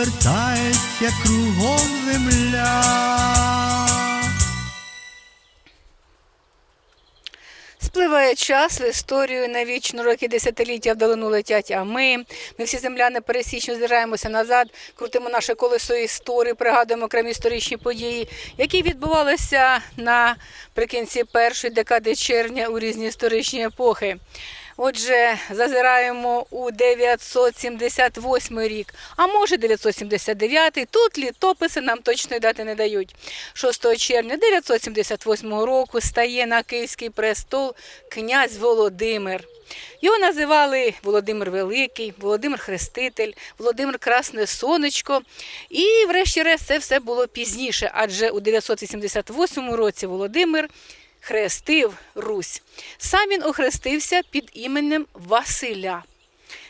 обертається кругом земля. Спливає час в історію навічно роки десятиліття вдалину летять. А ми, ми всі земляни пересічно зираємося назад, крутимо наше колесо історії, пригадуємо окремі історичні події, які відбувалися наприкінці першої декади червня у різні історичні епохи. Отже, зазираємо у 978 рік, а може 979. Тут літописи нам точної дати не дають. 6 червня 978 року стає на Київський престол князь Володимир. Його називали Володимир Великий, Володимир Хреститель, Володимир Красне Сонечко. І, врешті-решт, це все було пізніше, адже у 988 році Володимир хрестив Русь. Сам він охрестився під іменем Василя.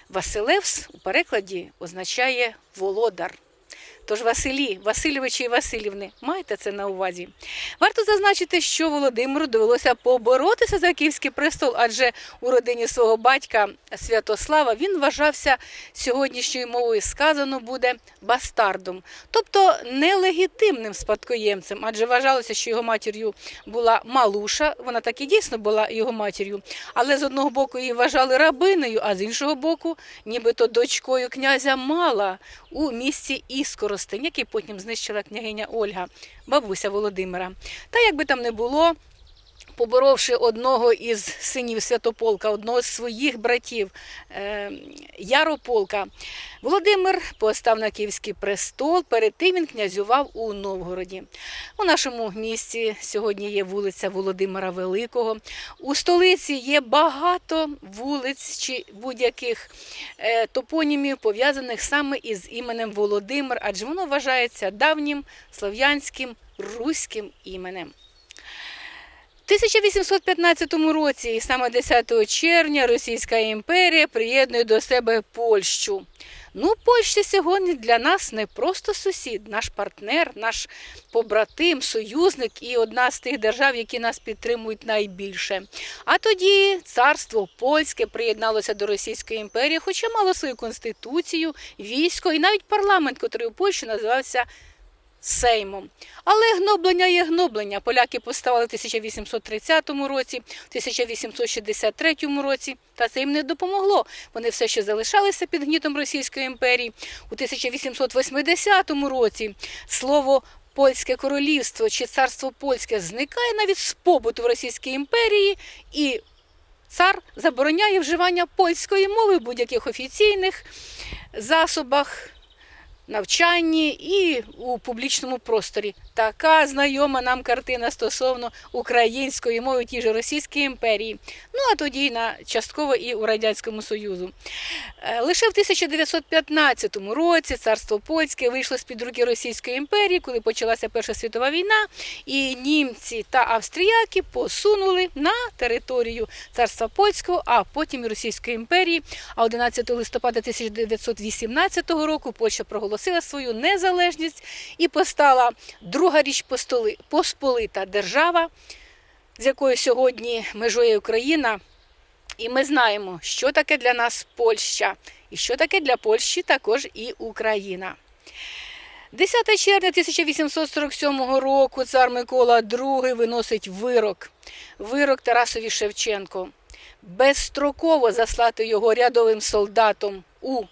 Василевс у перекладі означає володар. Тож Василі, Васильовичі і Васильівни, майте це на увазі. Варто зазначити, що Володимиру довелося поборотися за київський престол, адже у родині свого батька Святослава він вважався сьогоднішньою мовою сказано буде бастардом, тобто нелегітимним спадкоємцем, адже вважалося, що його матір'ю була Малуша, вона так і дійсно була його матір'ю, але з одного боку її вважали рабиною, а з іншого боку, нібито дочкою князя Мала у місті Іскоростень, який потім знищила княгиня Ольга, бабуся Володимира. Та як би там не було, поборовши одного із синів Святополка, одного з своїх братів е, Ярополка, Володимир постав на Київський престол. Перед тим він князював у Новгороді. У нашому місті сьогодні є вулиця Володимира Великого. У столиці є багато вулиць чи будь-яких е, топонімів, пов'язаних саме із іменем Володимир, адже воно вважається давнім слов'янським руським іменем. У 1815 році, саме 10 червня, Російська імперія приєднує до себе Польщу. Ну, Польща сьогодні для нас не просто сусід, наш партнер, наш побратим, союзник і одна з тих держав, які нас підтримують найбільше. А тоді царство польське приєдналося до Російської імперії, хоча мало свою конституцію, військо і навіть парламент, який у Польщі називався Сеймом. Але гноблення є гноблення. Поляки поставили в 1830 році, в 1863 році, та це їм не допомогло. Вони все ще залишалися під гнітом Російської імперії. У 1880 році слово Польське королівство чи царство польське зникає навіть з побуту в Російській імперії і цар забороняє вживання польської мови в будь-яких офіційних засобах навчанні і у публічному просторі. Така знайома нам картина стосовно української мови тій же Російській імперії. Ну а тоді на частково і у Радянському Союзу. Е, Лише в 1915 році царство польське вийшло з під руки Російської імперії, коли почалася Перша світова війна, і німці та австріяки посунули на територію царства польського, а потім і Російської імперії. А 11 листопада 1918 року Польща проголосила свою незалежність і постала друга річ посполита держава, з якою сьогодні межує Україна. І ми знаємо, що таке для нас Польща, і що таке для Польщі також і Україна. 10 червня 1847 року цар Микола II виносить вирок. Вирок Тарасові Шевченко. Безстроково заслати його рядовим солдатом у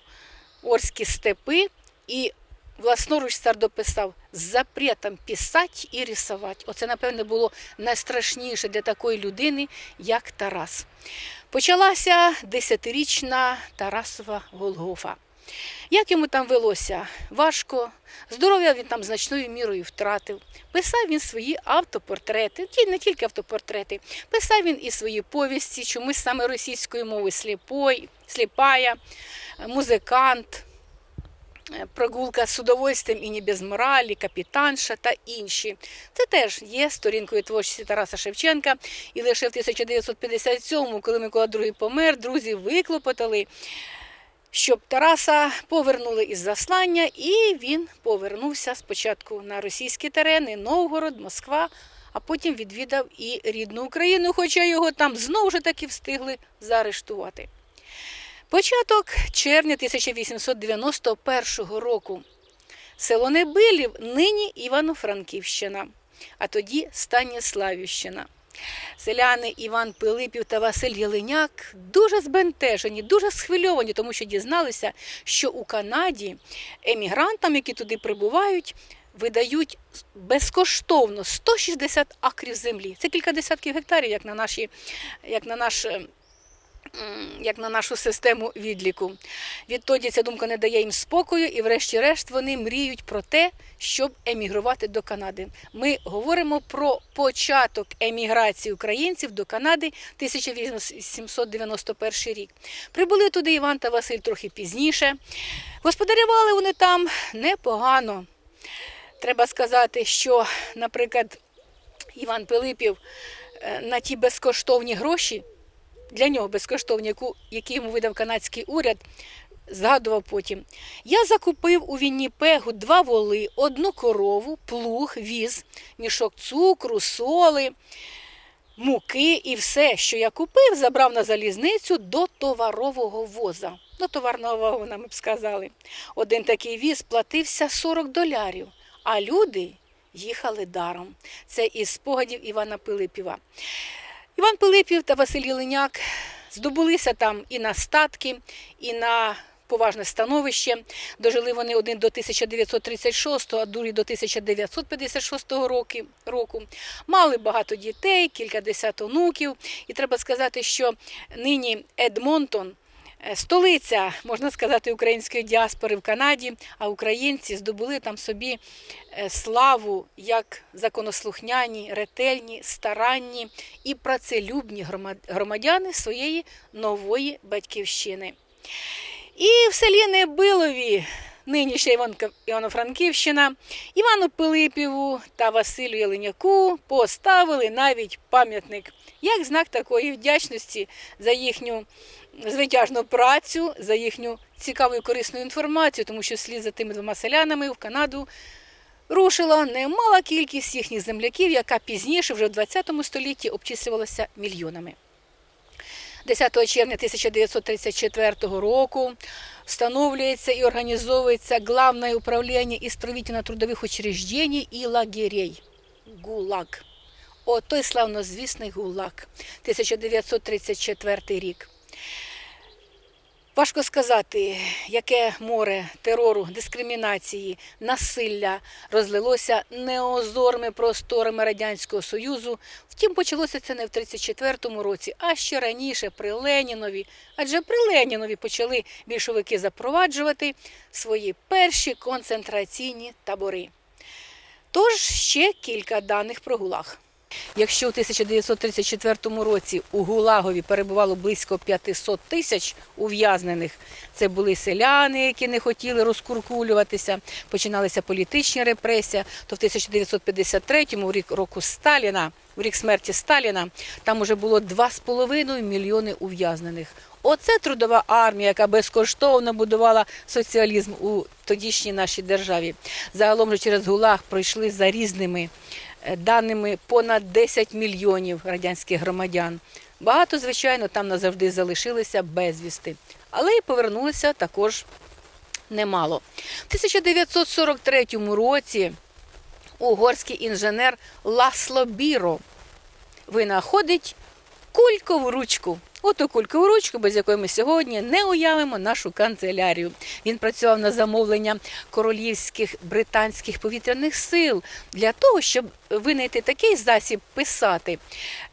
Орські степи і власноруч цар дописав з запретом писати і рисувати. Оце, напевне, було найстрашніше для такої людини, як Тарас. Почалася десятирічна Тарасова Голгофа. Як йому там велося? Важко. Здоров'я він там значною мірою втратив. Писав він свої автопортрети, ті не тільки автопортрети, писав він і свої повісті, чомусь саме російською мовою сліпой, сліпая, музикант. Е, прогулка з удовольствием і не без моралі, капітанша та інші. Це теж є сторінкою творчості Тараса Шевченка. І лише в 1957-му, коли Микола II помер, друзі виклопотали, щоб Тараса повернули із заслання, і він повернувся спочатку на російські терени, Новгород, Москва, а потім відвідав і рідну Україну, хоча його там знову ж таки встигли заарештувати. Початок червня 1891 року. Село Небилів, нині Івано-Франківщина, а тоді Станіславівщина. Селяни Іван Пилипів та Василь Єлиняк дуже збентежені, дуже схвильовані, тому що дізналися, що у Канаді емігрантам, які туди прибувають, видають безкоштовно 160 акрів землі. Це кілька десятків гектарів, як на, наші, як на наш е, як на нашу систему відліку. Відтоді ця думка не дає їм спокою, і, врешті-решт, вони мріють про те, щоб емігрувати до Канади. Ми говоримо про початок еміграції українців до Канади 1891 рік. Прибули туди Іван та Василь трохи пізніше. Господарювали вони там непогано. Треба сказати, що, наприклад, Іван Пилипів е, на ті безкоштовні гроші, для нього безкоштовні, які йому видав канадський уряд, згадував потім. Я закупив у Вінніпегу два воли, одну корову, плуг, віз, мішок цукру, соли, муки і все, що я купив, забрав на залізницю до товарового воза. До товарного вагона, ми б сказали. Один такий віз платився 40 долярів, а люди їхали даром. Це із спогадів Івана Пилипіва. Іван Пилипів та Василь Єлиняк здобулися там і на статки, і на поважне становище. Дожили вони один до 1936, а другий до 1956 роки, року. Мали багато дітей, кілька десят онуків. І треба сказати, що нині Едмонтон. Е, Столиця, можна сказати, української діаспори в Канаді, а українці здобули там собі е, славу як законослухняні, ретельні, старанні і працелюбні громадяни своєї нової батьківщини. І в селі Небилові, нині ще Іванка- Івано-Франківщина, Івану Пилипіву та Василю Єленяку поставили навіть пам'ятник як знак такої вдячності за їхню звитяжну працю, за їхню цікаву і корисну інформацію, тому що слід за тими двома селянами в Канаду рушила немала кількість їхніх земляків, яка пізніше, вже в ХХ столітті, обчислювалася мільйонами. 10 червня 1934 року встановлюється і організовується Главное управління істровітельно-трудових учреждений і лагерей – ГУЛАГ. О, той славнозвісний ГУЛАГ, 1934 рік. Важко сказати, яке море терору, дискримінації, насилля розлилося неозорими просторами Радянського Союзу. Втім, почалося це не в 34-му році, а ще раніше при Ленінові. Адже при Ленінові почали більшовики запроваджувати свої перші концентраційні табори. Тож ще кілька даних про ГУЛАГ. Якщо у 1934 році у Гулагові перебувало близько 500 тисяч ув'язнених, це були селяни, які не хотіли розкуркулюватися, починалися політичні репресії, то в 1953 в рік року Сталіна, в рік смерті Сталіна, там уже було 2,5 мільйони ув'язнених. Оце трудова армія, яка безкоштовно будувала соціалізм у тодішній нашій державі. Загалом же через ГУЛАГ пройшли за різними даними понад 10 мільйонів радянських громадян. Багато, звичайно, там назавжди залишилися безвісти, але й повернулися також немало. В 1943 році угорський інженер Ласло Біро винаходить кулькову ручку. Оту кулькову ручку, без якої ми сьогодні не уявимо нашу канцелярію. Він працював на замовлення королівських британських повітряних сил для того, щоб винайти такий засіб писати,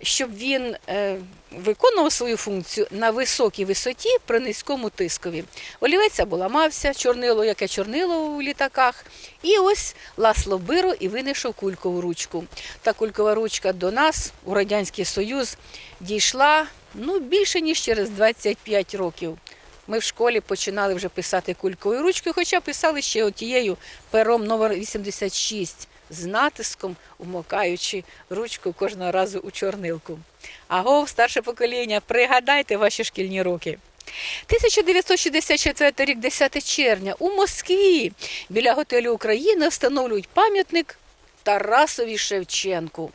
щоб він е, виконував свою функцію на високій висоті при низькому тискові. Олівець або ламався, чорнило, яке чорнило у літаках. І ось Ласло Биро і винайшов кулькову ручку. Та кулькова ручка до нас у Радянський Союз дійшла ну, більше, ніж через 25 років. Ми в школі починали вже писати кулькою ручкою, хоча писали ще отією пером номер 86 з натиском, умокаючи ручку кожного разу у чорнилку. Агов, старше покоління, пригадайте ваші шкільні роки. 1964 рік, 10 червня, у Москві біля готелю Україна встановлюють пам'ятник Тарасові Шевченку.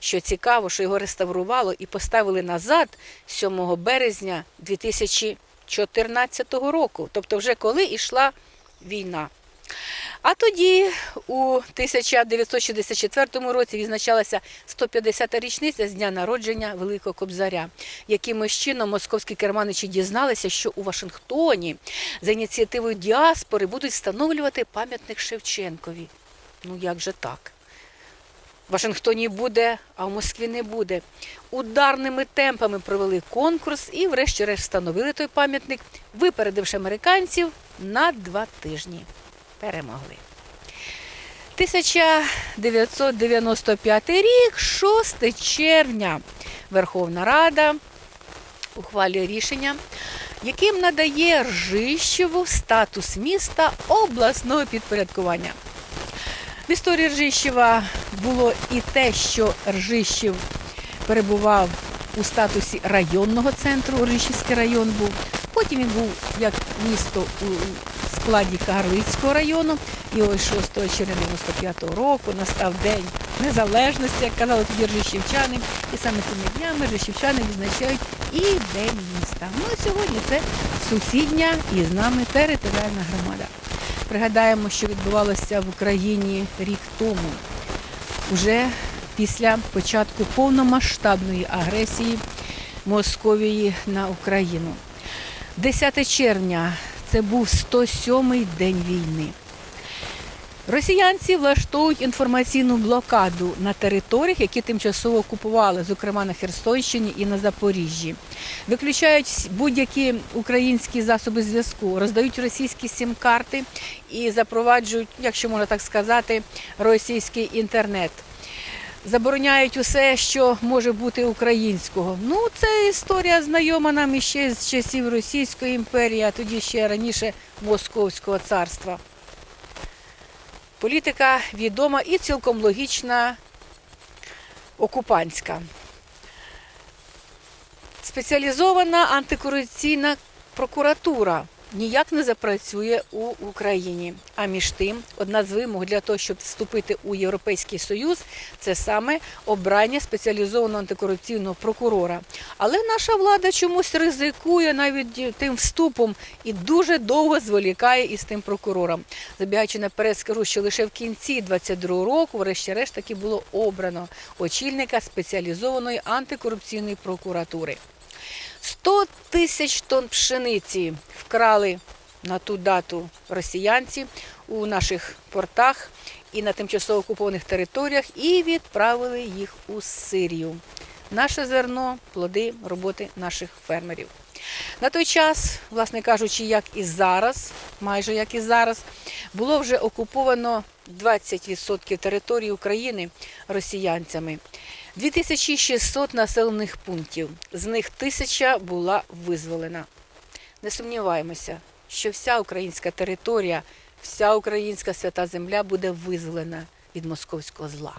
Що цікаво, що його реставрувало і поставили назад 7 березня 2014 року, тобто вже коли йшла війна. А тоді, у 1964 році, відзначалася 150-та річниця з дня народження Великого Кобзаря. Якимось чином московські керманичі дізналися, що у Вашингтоні за ініціативою діаспори будуть встановлювати пам'ятник Шевченкові. Ну як же так? Вашингтоні буде, а в Москві не буде. Ударними темпами провели конкурс і, врешті-решт, встановили той пам'ятник, випередивши американців на два тижні. Перемогли. 1995 рік, 6 червня, Верховна Рада ухвалює рішення, яким надає Ржищеву статус міста обласного підпорядкування. В історії Ржищева було і те, що Ржищів перебував у статусі районного центру, Ржищівський район був. Потім він був як місто у складі Кагарлицького району. І ось 6 червня 95 року настав День Незалежності, як казали тоді ржищівчани. І саме цими днями ржищівчани відзначають і День міста. Ну а сьогодні це сусідня і з нами територіальна громада. Пригадаємо, що відбувалося в Україні рік тому, уже після початку повномасштабної агресії Московії на Україну. 10 червня це був 107-й день війни. Росіянці влаштовують інформаційну блокаду на територіях, які тимчасово окупували, зокрема на Херсонщині і на Запоріжжі. Виключають будь-які українські засоби зв'язку, роздають російські сім-карти і запроваджують, якщо можна так сказати, російський інтернет. Забороняють усе, що може бути українського. Ну, це історія знайома нам іще з часів Російської імперії, а тоді ще раніше Московського царства. Політика відома і цілком логічна окупантська. Спеціалізована антикорупційна прокуратура ніяк не запрацює у Україні. А між тим, одна з вимог для того, щоб вступити у Європейський Союз, це саме обрання спеціалізованого антикорупційного прокурора. Але наша влада чомусь ризикує навіть тим вступом і дуже довго зволікає із тим прокурором. Забігаючи наперед, скажу, що лише в кінці 22-го року, врешті-решт, таки було обрано очільника спеціалізованої антикорупційної прокуратури. 100 тисяч тонн пшениці вкрали на ту дату росіянці у наших портах і на тимчасово окупованих територіях і відправили їх у Сирію. Наше зерно, плоди роботи наших фермерів. На той час, власне кажучи, як і зараз, майже як і зараз, було вже окуповано 20% території України росіянцями. 2600 населених пунктів, з них тисяча була визволена. Не сумніваємося, що вся українська територія, вся українська свята земля буде визволена від московського зла.